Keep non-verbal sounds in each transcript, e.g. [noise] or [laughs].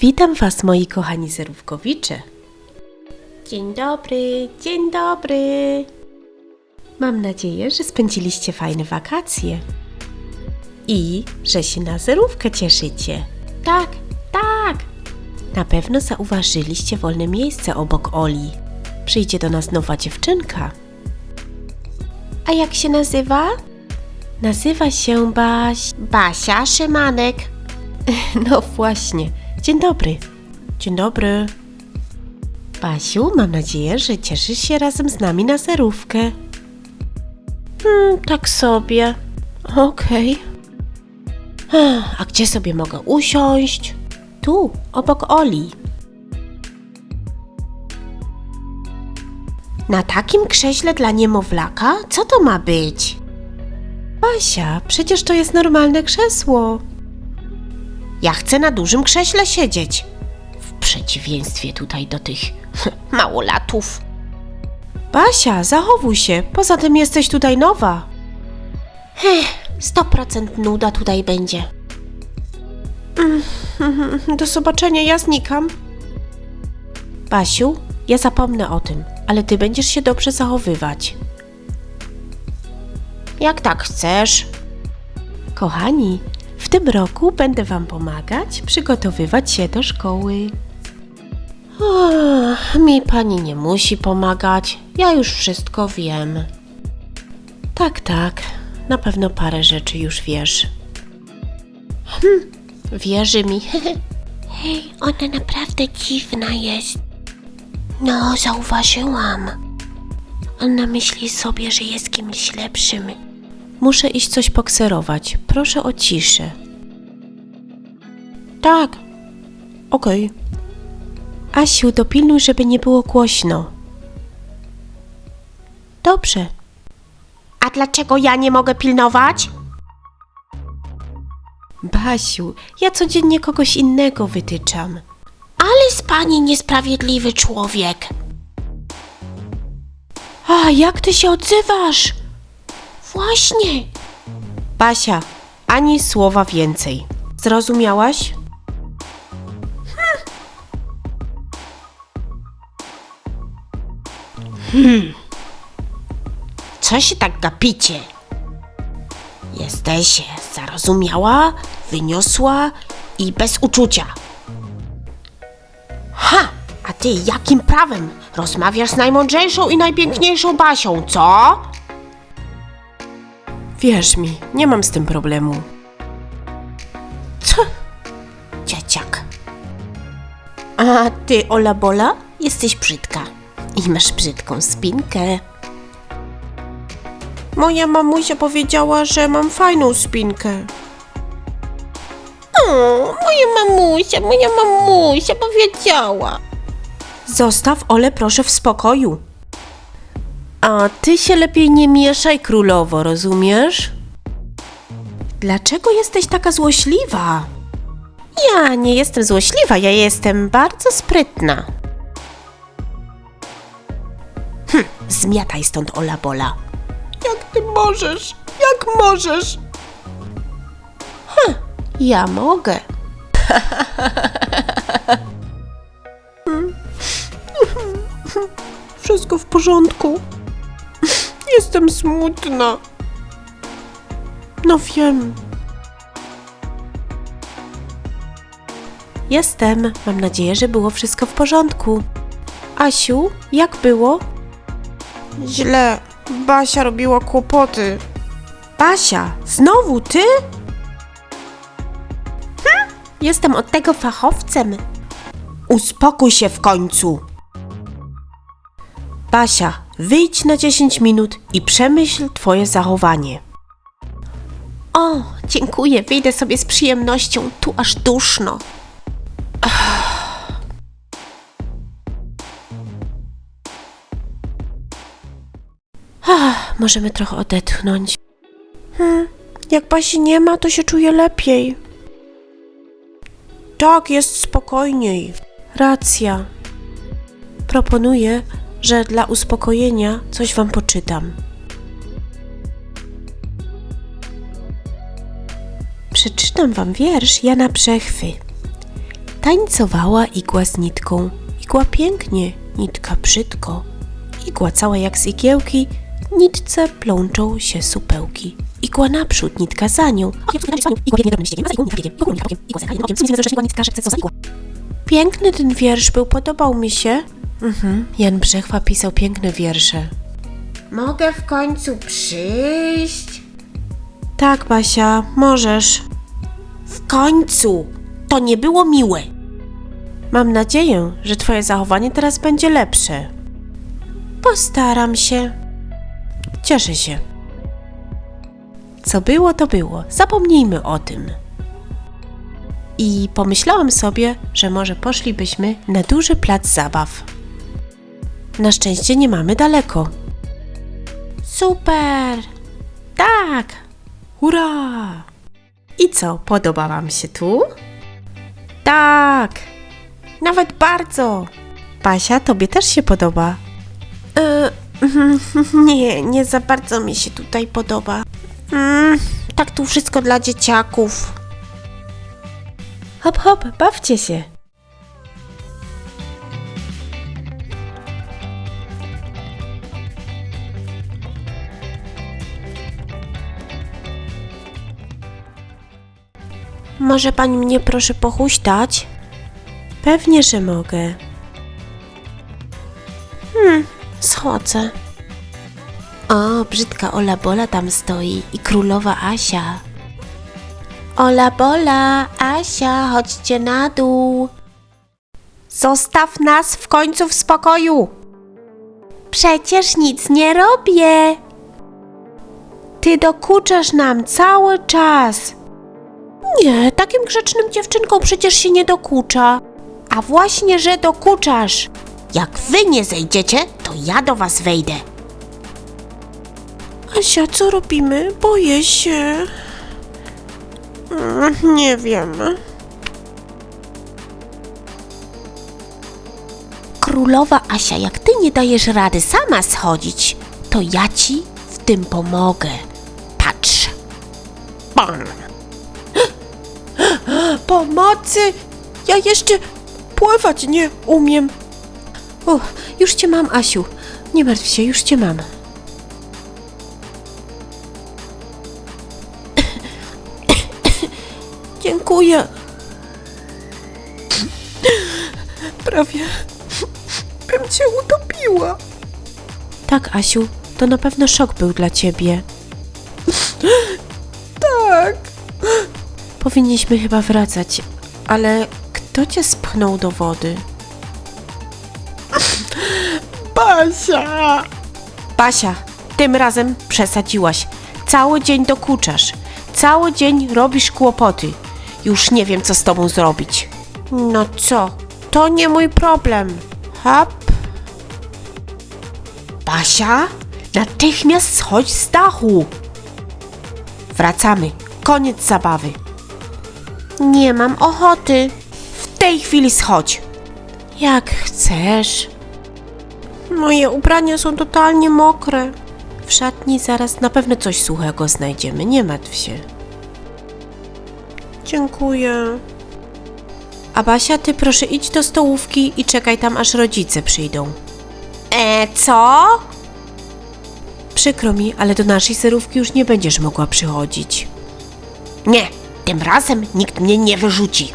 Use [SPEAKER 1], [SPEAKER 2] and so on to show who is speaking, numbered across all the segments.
[SPEAKER 1] Witam Was, moi kochani zerówkowicze. Dzień dobry, dzień dobry. Mam nadzieję, że spędziliście fajne wakacje i że się na zerówkę cieszycie. Tak, tak. Na pewno zauważyliście wolne miejsce obok Oli. Przyjdzie do nas nowa dziewczynka. A jak się nazywa? Nazywa się Baś... Basia Szymanek. [laughs] No właśnie. Dzień dobry. Dzień dobry. Basiu, mam nadzieję, że cieszysz się razem z nami na zerówkę. Hmm, tak sobie. Okej. Ech, A gdzie sobie mogę usiąść? Tu, obok Oli. Na takim krześle dla niemowlaka? Co to ma być? Basia, przecież to jest normalne krzesło. Ja chcę na dużym krześle siedzieć. W przeciwieństwie tutaj do tych [laughs] małolatów. Basia, zachowuj się. Poza tym jesteś tutaj nowa. Ech, 100% nuda tutaj będzie. Mm, [laughs] Do zobaczenia, ja znikam. Basiu, ja zapomnę o tym, ale ty będziesz się dobrze zachowywać. Jak tak chcesz? Kochani, w tym roku będę Wam pomagać przygotowywać się do szkoły. Ach, mi pani nie musi pomagać, ja już wszystko wiem. Tak, tak, na pewno parę rzeczy już wiesz. Hm, wierzy mi. [laughs] Hej, ona naprawdę dziwna jest. No, zauważyłam. Ona myśli sobie, że jest kimś lepszym. Muszę iść coś pokserować. Proszę o ciszę. Tak. Okej. Asiu, dopilnuj, żeby nie było głośno. Dobrze. A dlaczego ja nie mogę pilnować? Basiu, ja codziennie kogoś innego wytyczam. Ale z pani niesprawiedliwy człowiek. A jak ty się odzywasz? Właśnie. Basia, ani słowa więcej. Zrozumiałaś? Hmm. Co się tak gapicie? Jesteś zarozumiała, wyniosła i bez uczucia. Ha! A ty jakim prawem rozmawiasz z najmądrzejszą i najpiękniejszą Basią, co? Wierz mi, nie mam z tym problemu. Co? Dzieciak. A ty, Ola Bola, jesteś brzydka. I masz brzydką spinkę. Moja mamusia powiedziała, że mam fajną spinkę. O, moja mamusia, moja mamusia powiedziała. Zostaw Ole proszę w spokoju. A ty się lepiej nie mieszaj, królowo, rozumiesz? Dlaczego jesteś taka złośliwa? Ja nie jestem złośliwa, ja jestem bardzo sprytna. Hm, zmiataj stąd, Ola Bola. Jak ty możesz? Jak możesz? Hm, ja mogę. [laughs] Wszystko w porządku. Smutna. No wiem. Jestem. Mam nadzieję, że było wszystko w porządku. Asiu, jak było? Źle. Basia robiła kłopoty. Basia, znowu ty? Hm? Jestem od tego fachowcem. Uspokój się w końcu. Basia, wyjdź na 10 minut i przemyśl twoje zachowanie. O, dziękuję, wyjdę sobie z przyjemnością, tu aż duszno. Ach, możemy trochę odetchnąć. Hmm, jak Basi nie ma, to się czuję lepiej. Tak, jest spokojniej. Racja. Proponuję, że dla uspokojenia coś wam poczytam. Przeczytam wam wiersz Jana Brzechwy. Tańcowała igła z nitką. Igła pięknie, nitka brzydko. Igła cała jak z igiełki, nitce plączą się supełki. Igła naprzód, nitka za nią. Piękny ten wiersz był, podobał mi się. Mhm, Jan Brzechwa pisał piękne wiersze.
[SPEAKER 2] Mogę w końcu przyjść?
[SPEAKER 1] Tak, Basia, możesz.
[SPEAKER 2] W końcu! To nie było miłe.
[SPEAKER 1] Mam nadzieję, że twoje zachowanie teraz będzie lepsze. Postaram się. Cieszę się. Co było, to było. Zapomnijmy o tym. I pomyślałam sobie, że może poszlibyśmy na duży plac zabaw. Na szczęście nie mamy daleko. Super! Tak! Hurra! I co, podoba Wam się tu? Tak! Nawet bardzo! Basia, tobie też się podoba. E, [laughs] nie, nie za bardzo mi się tutaj podoba. Mm, tak tu wszystko dla dzieciaków. Hop, hop, bawcie się. Może pani mnie proszę pochuśtać? Pewnie, że mogę. Hmm, schodzę. O, brzydka Ola Bola tam stoi i królowa Asia. Ola Bola, Asia, chodźcie na dół. Zostaw nas w końcu w spokoju. Przecież nic nie robię. Ty dokuczasz nam cały czas. Nie, takim grzecznym dziewczynkom przecież się nie dokucza. A właśnie, że dokuczasz.
[SPEAKER 2] Jak wy nie zejdziecie, to ja do was wejdę.
[SPEAKER 1] Asia, co robimy? Boję się. Mm, Nie wiem.
[SPEAKER 2] Królowa Asia, jak ty nie dajesz rady sama schodzić, to ja ci w tym pomogę. Patrz. Bam.
[SPEAKER 1] Pomocy! Ja jeszcze pływać nie umiem. O, już cię mam, Asiu. Nie martw się, już cię mam. Dziękuję. Prawie bym cię utopiła. Tak, Asiu, to na pewno szok był dla ciebie. Powinniśmy chyba wracać, ale kto cię spchnął do wody? Basia! Basia, tym razem przesadziłaś. Cały dzień dokuczasz. Cały dzień robisz kłopoty. Już nie wiem, co z tobą zrobić. No co? To nie mój problem. Hop. Basia, natychmiast schodź z dachu. Wracamy. Koniec zabawy. Nie mam ochoty. W tej chwili schodź. Jak chcesz. Moje ubrania są totalnie mokre. W szatni zaraz na pewno coś suchego znajdziemy, nie martw się. Dziękuję. A Basia, ty proszę idź do stołówki i czekaj tam, aż rodzice przyjdą.
[SPEAKER 2] E, co?
[SPEAKER 1] Przykro mi, ale do naszej serówki już nie będziesz mogła przychodzić.
[SPEAKER 2] Nie, tym razem nikt mnie nie wyrzuci.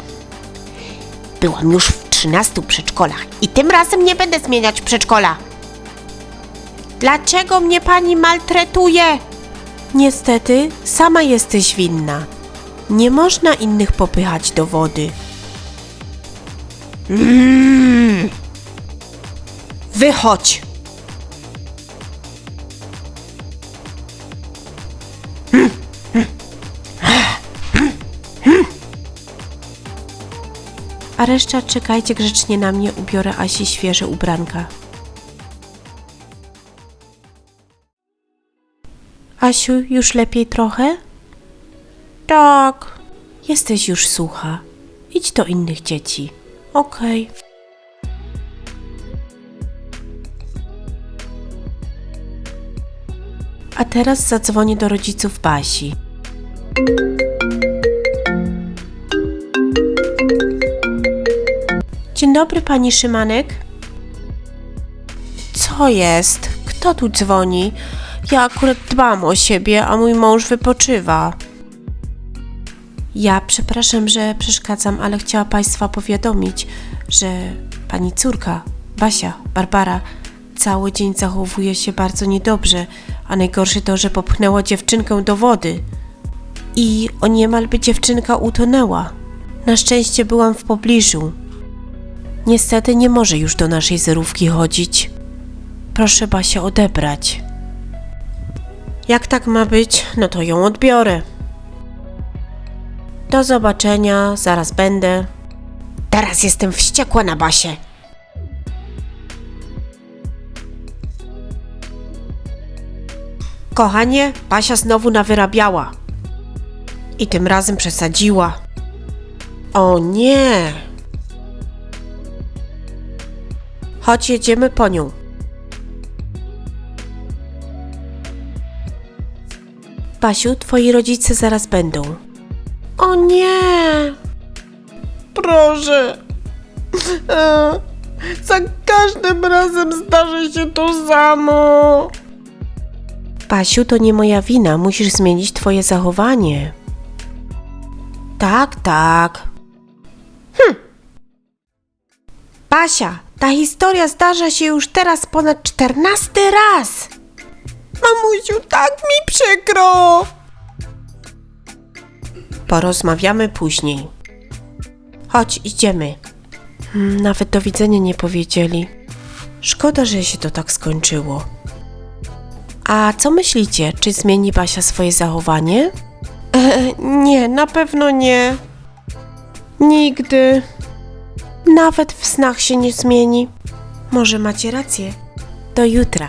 [SPEAKER 2] Byłam już w 13 przedszkolach i tym razem nie będę zmieniać przedszkola.
[SPEAKER 1] Dlaczego mnie pani maltretuje? Niestety, sama jesteś winna. Nie można innych popychać do wody. Wychodź! A reszta czekajcie grzecznie na mnie, ubiorę Asi świeże ubranka. Asiu, już lepiej trochę? Tak. Jesteś już sucha. Idź do innych dzieci. Okej. A teraz zadzwonię do rodziców Basi. Dzień dobry, pani Szymanek. Co jest? Kto tu dzwoni? Ja akurat dbam o siebie, a mój mąż wypoczywa. Ja przepraszam, że przeszkadzam, ale chciała Państwa powiadomić, że pani córka, Basia, Barbara, cały dzień zachowuje się bardzo niedobrze, a najgorsze to, że popchnęła dziewczynkę do wody. I o niemal by dziewczynka utonęła. Na szczęście byłam w pobliżu. Niestety nie może już do naszej zerówki chodzić. Proszę Basia odebrać. Jak tak ma być, no to ją odbiorę. Do zobaczenia, zaraz będę. Teraz jestem wściekła na Basię. Kochanie, Basia znowu nawyrabiała. I tym razem przesadziła. O nie! Chodź, jedziemy po nią. Basiu, twoi rodzice zaraz będą. O nie! Proszę. E, Za każdym razem zdarzy się to samo. Basiu, to nie moja wina. Musisz zmienić twoje zachowanie. Tak, tak. Hm. Basia, ta historia zdarza się już teraz ponad czternasty raz. Mamusiu, tak mi przykro. Porozmawiamy później. Chodź, idziemy. Hmm, Nawet do widzenia nie powiedzieli. Szkoda, że się to tak skończyło. A co myślicie? Czy zmieni Basia swoje zachowanie? E, nie, na pewno nie. Nigdy. Nawet w snach się nie zmieni. Może macie rację. Do jutra.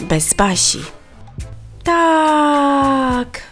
[SPEAKER 1] Bez Basi. Tak.